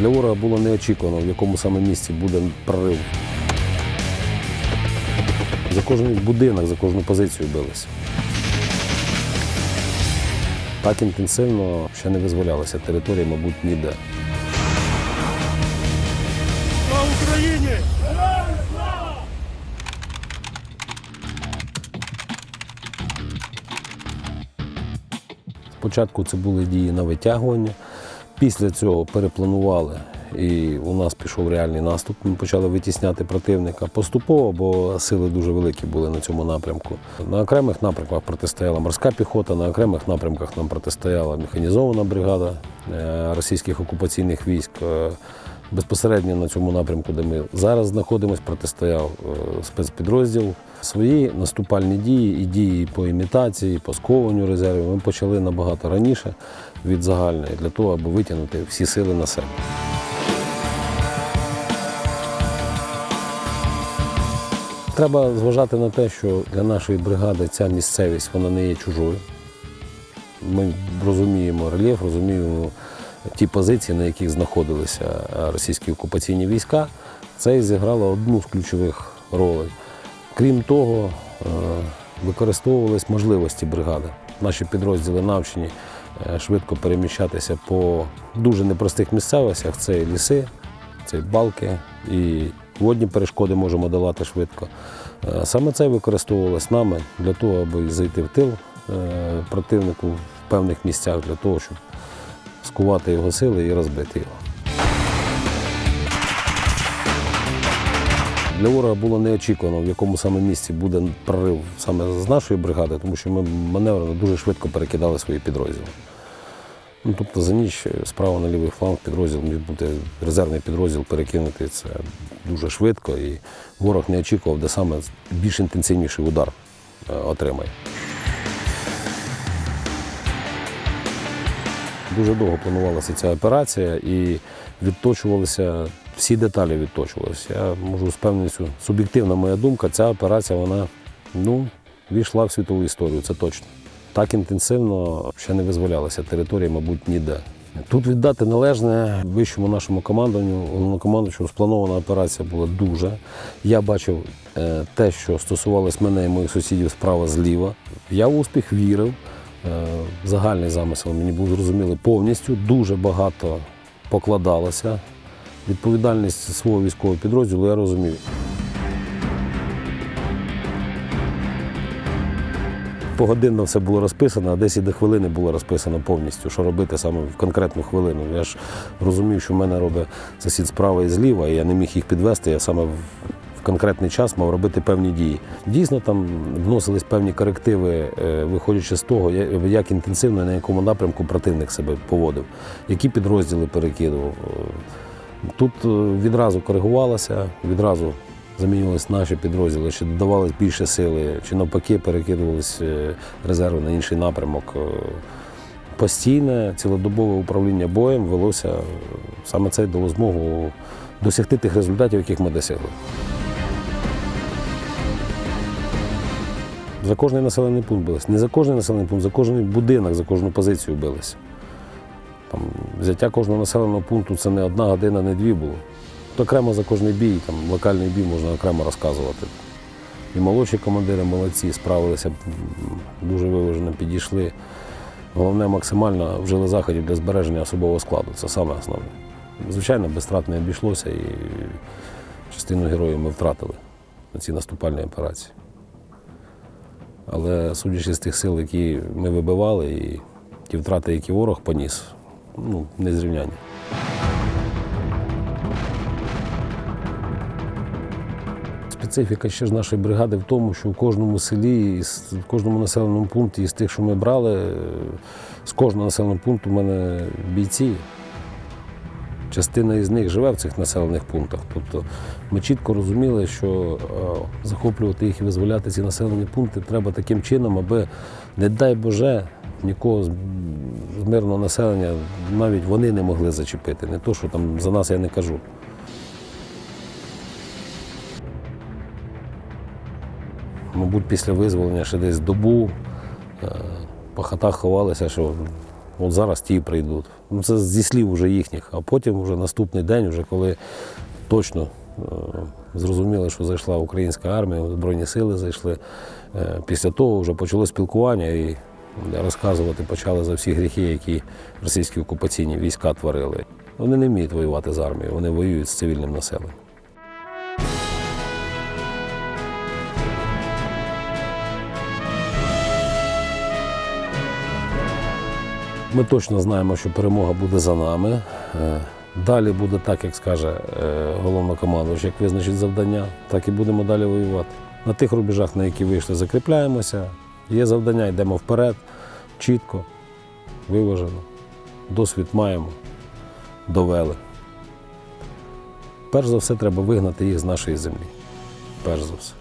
Для ворога було неочікувано, в якому саме місці буде прорив. За кожен будинок, за кожну позицію билися. Так інтенсивно ще не визволялася територія, мабуть, ніде. Слава Україні! Спочатку це були дії на витягування, після цього перепланували, і у нас пішов реальний наступ. Ми почали витісняти противника поступово, бо сили дуже великі були на цьому напрямку. На окремих напрямках протистояла морська піхота, на окремих напрямках нам протистояла механізована бригада е, російських окупаційних військ. Безпосередньо на цьому напрямку, де ми зараз знаходимося, протистояв е, спецпідрозділ. Свої наступальні дії і дії по імітації, по скованню резервів ми почали набагато раніше від загальної для того, аби витягнути всі сили на себе. Треба зважати на те, що для нашої бригади ця місцевість вона не є чужою. Ми розуміємо рельєф, розуміємо ті позиції, на яких знаходилися е, російські окупаційні війська. Це і зіграло одну з ключових ролей. Крім того, е, використовувались можливості бригади. Наші підрозділи навчені е, швидко переміщатися по дуже непростих місцевостях. Це і ліси, це і балки, і водні перешкоди можемо долати швидко. Саме це використовувалось нами для того, аби зайти в тил противнику в певних місцях для того, щоб скувати його сили і розбити його. Для ворога було неочікувано, в якому саме місці буде прорив саме з нашої бригади, тому що ми маневрно дуже швидко перекидали свої підрозділи. Ну, тобто за ніч справа на лівий фланг підрозділ міг бути резервний підрозділ перекинути це дуже швидко, і ворог не очікував, де саме більш інтенсивніший удар е, отримає. Дуже довго планувалася ця операція і відточувалися, всі деталі відточувалися. Я можу з певністю, суб'єктивна моя думка, ця операція вона ну, війшла в світову історію, це точно. Так інтенсивно ще не визволялася територія, мабуть, ніде. Тут віддати належне вищому нашому командуванню, головнокомандуючу, спланована операція була дуже. Я бачив е, те, що стосувалось мене і моїх сусідів справа зліва. Я в успіх вірив. Е, Загальний замисел мені був зрозумілий повністю. Дуже багато покладалося. Відповідальність свого військового підрозділу я розумів. Погодинно все було розписано, а десь і до хвилини було розписано повністю, що робити саме в конкретну хвилину. Я ж розумів, що в мене робить сусід справа і зліва, і я не міг їх підвести. Я саме в конкретний час мав робити певні дії. Дійсно, там вносились певні корективи, е, виходячи з того, як інтенсивно і на якому напрямку противник себе поводив, які підрозділи перекидував. Е, Тут е, відразу коригувалося, відразу замінювалися наші підрозділи, чи додавалось більше сили, чи навпаки перекидувались е, резерви на інший напрямок. Постійне цілодобове управління боєм велося саме це дало змогу досягти тих результатів, яких ми досягли. За кожний населений пункт билися. Не за кожний населений пункт, за кожен будинок, за кожну позицію билися. Там, взяття кожного населеного пункту це не одна година, не дві було. То окремо за кожний бій, там, локальний бій можна окремо розказувати. І молодші командири молодці, справилися дуже виважено, підійшли. Головне, максимально вжили заходів для збереження особового складу. Це саме основне. Звичайно, без втрат не обійшлося і частину героїв ми втратили на цій наступальній операції. Але судячи з тих сил, які ми вибивали, і ті втрати, які ворог поніс, ну, не. Специфіка ще ж нашої бригади в тому, що в кожному селі, в кожному населеному пункті із тих, що ми брали, з кожного населеного пункту в мене бійці. Частина із них живе в цих населених пунктах. Тобто ми чітко розуміли, що е, захоплювати їх і визволяти ці населені пункти треба таким чином, аби, не дай Боже, нікого з, мирного населення навіть вони не могли зачепити. Не то, що там за нас я не кажу. Мабуть, після визволення ще десь добу е, по хатах ховалися, що от зараз ті прийдуть. Ну, це зі слів вже їхніх, а потім вже наступний день, вже коли точно е, зрозуміли, що зайшла українська армія, Збройні сили зайшли. Е, після того вже почало спілкування і розказувати почали за всі гріхи, які російські окупаційні війська творили. Вони не вміють воювати з армією, вони воюють з цивільним населенням. Ми точно знаємо, що перемога буде за нами. Е, Далі буде так, як скаже е, головнокомандувач, як визначить завдання, так і будемо далі воювати. На тих рубежах, на які вийшли, закріпляємося. Є завдання, йдемо вперед, чітко, виважено. Досвід маємо, довели. Перш за все, треба вигнати їх з нашої землі. Перш за все.